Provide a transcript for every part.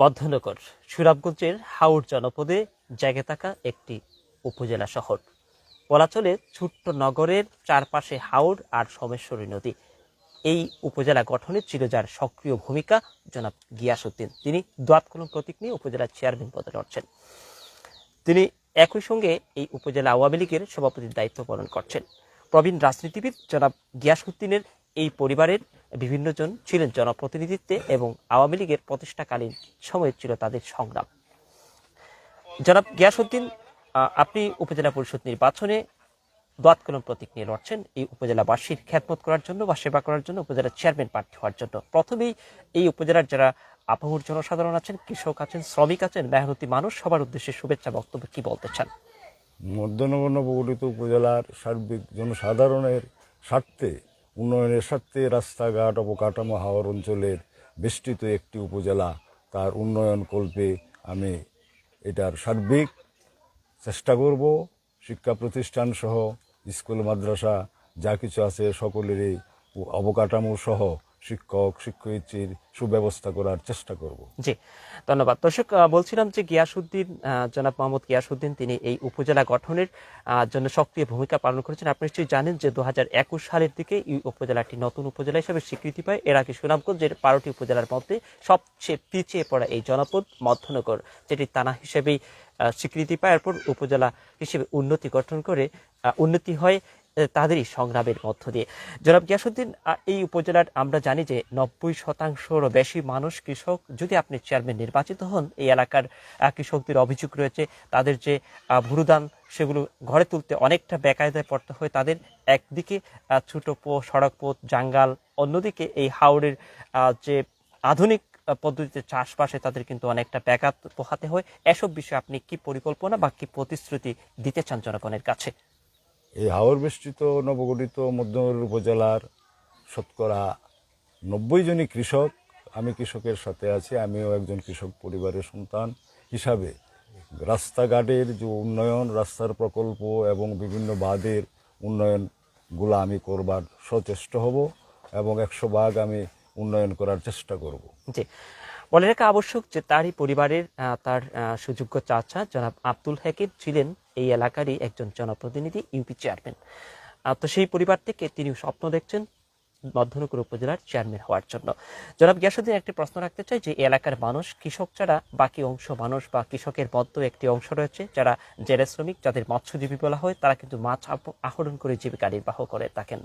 বদ্ধনগর, সুরাবগঞ্জের হাওড় জনপদে জায়গা থাকা একটি উপজেলা শহর। বলা চলে ছোট্ট নগরের চারপাশে হাওড় আর সোমেশ্বরী নদী। এই উপজেলা গঠনে ছিল যার সক্রিয় ভূমিকা জনাব গিয়াসউদ্দিন। তিনি দোয়াত কলম প্রতীক নিয়ে উপজেলার চেয়ারম্যান পদে লড়ছেন। তিনি একই সঙ্গে এই উপজেলা আওয়ামী লীগের সভাপতির দায়িত্ব পালন করছেন। প্রবীণ রাজনীতিবিদ জনাব গিয়াসউদ্দিনের এই পরিবারের বিভিন্ন জন ছিলেন জনপ্রতিনিধিত্বে এবং আওয়ামী লীগের প্রতিষ্ঠাকালীন সময়ে ছিল তাদের সংগ্রাম। জনাব গিয়াসউদ্দিন আহ, আপনি উপজেলা পরিষদ নির্বাচনে দোয়াত কলম প্রতীক নিয়ে লড়ছেন। এই উপজেলাবাসীর খ্যাতমত করার জন্য বা সেবা করার জন্য উপজেলার চেয়ারম্যান প্রার্থী হওয়ার জন্য। প্রথমেই এই উপজেলার যারা আপামর জনসাধারণ আছেন কৃষক আছেন শ্রমিক আছেন মেহনতি মানুষ সবার উদ্দেশ্যে শুভেচ্ছা বক্তব্য কি বলতে চান? মধ্যনগর নবগঠিত উপজেলার সার্বিক জনসাধারণের স্বার্থে উন্নয়নের স্বার্থে রাস্তাঘাট, অবকাঠামো হাওয়ার অঞ্চলের বেষ্টিত একটি উপজেলা, তার উন্নয়ন কল্পে আমি এটার সার্বিক চেষ্টা করব। শিক্ষা প্রতিষ্ঠান সহ, স্কুল, মাদ্রাসা, যা কিছু আছে সকলেরই অবকাঠামো সহ শিক্ষক, শিক্ষয়িত্রীর সুব্যবস্থা করার চেষ্টা করব। জি, ধন্যবাদ। দর্শক বলছিলাম যে গিয়াসুদ্দিন জনাব মোহাম্মদ গিয়াসুদ্দিন তিনি এই উপজেলা গঠনের জন্য সক্রিয় ভূমিকা পালন করেছেন। আপনি নিশ্চয়ই জানেন যে দুহাজার একুশ সালের দিকে এই উপজেলাটি নতুন উপজেলা হিসেবে স্বীকৃতি পায়। এর আগে সুনামগঞ্জের বারোটি উপজেলার মধ্যে সবচেয়ে পিছিয়ে পড়া এই জনপদ মধ্যনগর, যেটি থানা হিসেবেই স্বীকৃতি পায়। এরপর উপজেলা হিসেবে উন্নতি গঠন করে উন্নতি হয় তাদেরই সংগ্রামের মধ্য দিয়ে। জনাব গিয়াসুদ্দিন এই উপজেলার আমরা জানি যে নব্বই শতাংশেরও বেশি মানুষ কৃষক। যদি আপনি চেয়ারম্যান নির্বাচিত হন, এই এলাকার কৃষকদের অভিযোগ রয়েছে, তাদের যে ভূরুদান, সেগুলো ঘরে তুলতে অনেকটা বেকায়দায় পড়তে হয়, তাদের একদিকে ছোট পথ সড়ক পথ, জাঙ্গাল, অন্যদিকে এই হাওড়ের যে আধুনিক পদ্ধতিতে চাষবাসে তাদের কিন্তু অনেকটা ব্যাঘাত পোহাতে হয়। এসব বিষয়ে আপনি কি পরিকল্পনা বা কি প্রতিশ্রুতি দিতে চান জনগণের কাছে? এই হাওর বেষ্টিত নবগঠিত মধ্যনগর উপজেলার শতকরা নব্বই জনই কৃষক। আমি কৃষকের সাথে আছি, আমিও একজন কৃষক পরিবারের সন্তান হিসাবে। রাস্তাঘাটের যে উন্নয়ন, রাস্তার প্রকল্প এবং বিভিন্ন বাঁধের উন্নয়নগুলো আমি করবার সচেষ্ট হব এবং একশো ভাগ আমি উন্নয়ন করার চেষ্টা করব। জি। বলে রাখা আবশ্যক যে তারই পরিবারের তার সুযোগ্য চাচা জনাব আব্দুল হাকিম ছিলেন এই এলাকারই একজন জনপ্রতিনিধি, ইউপি চেয়ারম্যান। তো সেই পরিবার থেকে তিনি স্বপ্ন দেখছেন মধ্যনগর উপজেলার চেয়ারম্যান হওয়ার জন্য। জনাব গিয়াসুদ্দিন একটি প্রশ্ন রাখতে চাই যে, এলাকার মানুষ, কৃষক ছাড়া বাকি অংশ মানুষ বা কৃষকের মধ্যে একটি অংশ রয়েছে যারা জেলে শ্রমিক, যাদের মৎস্যজীবী বলা হয়, তারা কিন্তু মাছ আহরণ করে জীবিকা নির্বাহ করে থাকেন।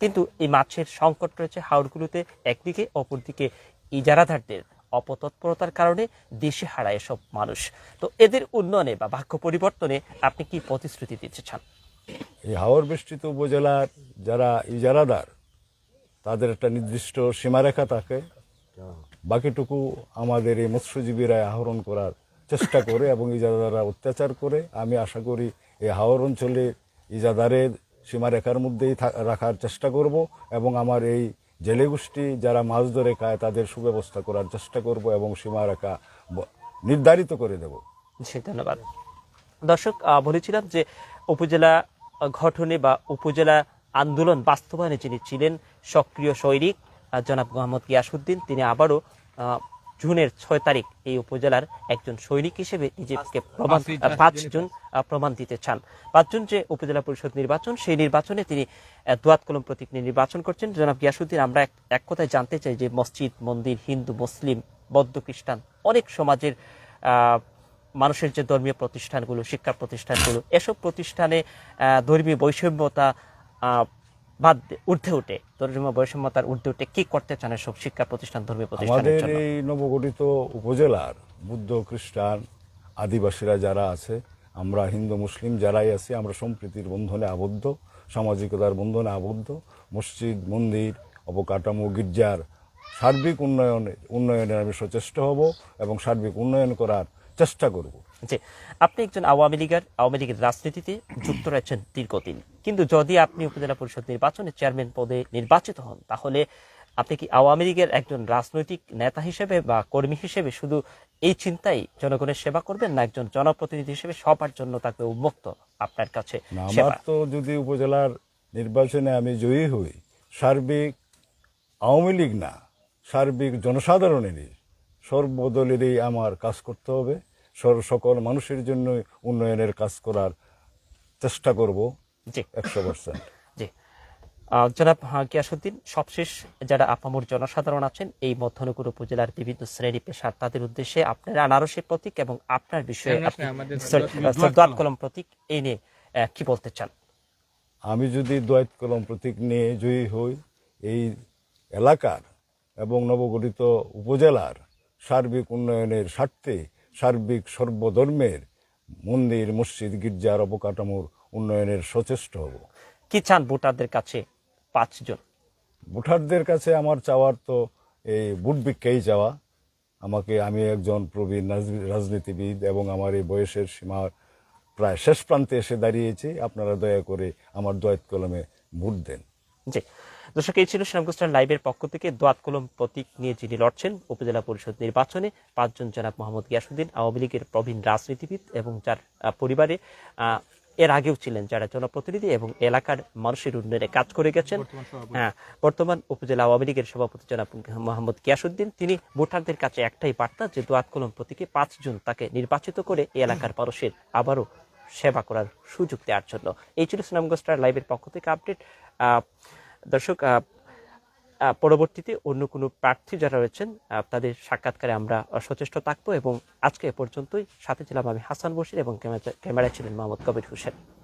কিন্তু এই মাছের সংকট রয়েছে হাওড়গুলোতে একদিকে, অপরদিকে ইজারাদারদের অপতৎপরতার কারণে দেশে হারায় এসব মানুষ। তো এদের উন্নয়নে বা বাক্য পরিবর্তনে আপনি কি প্রতিশ্রুতি দিতে চান? এই হাওর বেষ্টিত উপজেলার যারা ইজারাদার, তাদের একটা নির্দিষ্ট সীমারেখা থাকে। বাকিটুকু আমাদের এই মৎস্যজীবীরা আহরণ করার চেষ্টা করে এবং ইজাদাররা অত্যাচার করে। আমি আশা করি এই হাওর অঞ্চলে ইজাদারের সীমারেখার মধ্যেই রাখার চেষ্টা করব এবং আমার এই জেলে গোষ্ঠী যারা মাছ ধরে খায়, তাদের সুব্যবস্থা করার চেষ্টা করব এবং সীমারেখা নির্ধারিত করে দেব। ধন্যবাদ। দর্শক বলেছিলাম যে উপজেলা গঠনে বা উপজেলা আন্দোলন বাস্তবায়নে যিনি ছিলেন সক্রিয় সৈনিক জনাব মোহাম্মদ ইয়াসুদ্দিন তিনি আবারও জুনের ছয় তারিখ এই উপজেলার একজন সৈনিক হিসেবে নিজেকে প্রমাণ পাঁচ জুন প্রমাণ দিতে চান। পাঁচ জুন যে উপজেলা পরিষদ নির্বাচন সেই নির্বাচনে তিনি দোয়াত কলম প্রতীক নিয়ে নির্বাচন করছেন। জনাব গিয়াসুদ্দিন আমরা এক- কথায় জানতে চাই যে মসজিদ মন্দির হিন্দু মুসলিম বৌদ্ধ খ্রিস্টান অনেক সমাজের মানুষের যে ধর্মীয় প্রতিষ্ঠানগুলো শিক্ষা প্রতিষ্ঠানগুলো এসব প্রতিষ্ঠানে ধর্মীয় বৈষম্যতা দিয়ে ঊর্ধ্বে উঠে। ধর্মীয় বৈষম্যতার ঊর্ধ্বে উঠে কি করতে চান এসব শিক্ষা প্রতিষ্ঠান ধর্মীয় প্রতিষ্ঠানের আমাদের এই নবগঠিত উপজেলার বুদ্ধ খ্রিস্টান আদিবাসীরা যারা আছে আমরা হিন্দু মুসলিম যারাই আছি আমরা সম্প্রীতির বন্ধনে আবদ্ধ সামাজিকতার বন্ধনে আবদ্ধ মসজিদ মন্দির অবকাঠামো গির্জার সার্বিক উন্নয়নে উন্নয়নে আমি সচেষ্ট হব এবং সার্বিক উন্নয়ন করার চেষ্টা করব। যে আপনি একজন আওয়ামী লীগের আওয়ামী লীগের রাজনীতিতে যুক্ত রয়েছেন দীর্ঘদিন। কিন্তু যদি আপনি উপজেলা পরিষদ নির্বাচনে চেয়ারম্যান পদে নির্বাচিত হন তাহলে আপনি কি আওয়ামী লীগের একজন রাজনৈতিক নেতা হিসেবে বা কর্মী হিসেবে শুধু এই চিন্তাই জনগণের সেবা করবেন না একজন জনপ্রতিনিধি হিসেবে সবার জন্য থাকবে উন্মুক্ত আপনার কাছে আমার তো যদি উপজেলার নির্বাচনে আমি জয়ী হই সার্বিক আওয়ামী লীগ না সার্বিক জনসাধারণেরই সর্বদলেরই আমার কাজ করতে হবে। সকল মানুষের জন্য উন্নয়নের কাজ করার চেষ্টা করব জি। একশো পার্সেন্ট জি। জনাব আহ, গিয়াসুদ্দিন সবশেষ যারা আপামর জনসাধারণ আছেন এই মধ্যনগর উপজেলার বিভিন্ন শ্রেণি পেশার তাদের উদ্দেশ্যে আপনার আনারসের প্রতীক এবং আপনার বিষয়ে দোয়াত কলম প্রতীক। এই নিয়ে কি বলতে চান? আমি যদি দোয়াত কলম প্রতীক নিয়ে জয়ী হই এই এলাকার এবং নবগঠিত উপজেলার সার্বিক উন্নয়নের স্বার্থে সার্বিক সর্বধর্মের মন্দির মসজিদ গির্জার অবকাঠামোর উন্নয়নের সচেষ্ট হব। কি চান ভোটারদের কাছে পাঁচজন ভোটারদের কাছে আমার চাওয়ার তো এই বুট ভিক্ষাই চাওয়া। আমাকে আমি একজন প্রবীণ রাজনীতিবিদ এবং আমার এই বয়সের সীমা প্রায় শেষ প্রান্তে এসে দাঁড়িয়েছি। আপনারা দয়া করে আমার দয়াত কলমে ভোট দেন। জি। দর্শক এই ছিল শ্রীরামকৃষ্ণ লাইভের পক্ষ থেকে। দোয়াত কলম প্রতীক নিয়ে যিনি লড়ছেন উপজেলা পরিষদ নির্বাচনে পাঁচজন জনাব মোহাম্মদ গিয়াসুদ্দিন আওয়ামী লীগের প্রবীণ রাজনীতিবিদ এবং যার পরিবারে এর আগেও ছিলেন যারা জনপ্রতিনিধি এবং এলাকার মানুষের উন্নয়নে কাজ করে গেছেন। হ্যাঁ বর্তমান উপজেলা আওয়ামী লীগের সভাপতি জনাব মোহাম্মদ গিয়াসুদ্দিন তিনি ভোটারদের কাছে একটাই বার্তা যে দোয়াত কলম প্রতীকে পাঁচজন তাকে নির্বাচিত করে এলাকার মানুষের আবারও সেবা করার সুযোগ দেওয়ার জন্য। এই ছিল সুনামগঞ্জ স্টার লাইভের পক্ষ থেকে আপডেট। আহ, দর্শক পরবর্তীতে অন্য কোনো প্রার্থী যারা রয়েছেন তাদের সাক্ষাৎকারে আমরা সচেষ্ট থাকব এবং আজকে এ পর্যন্তই। সাথে ছিলাম আমি হাসান বশির এবং ক্যামেরা- ক্যামেরায় ছিলেন মোহাম্মদ কবির হোসেন।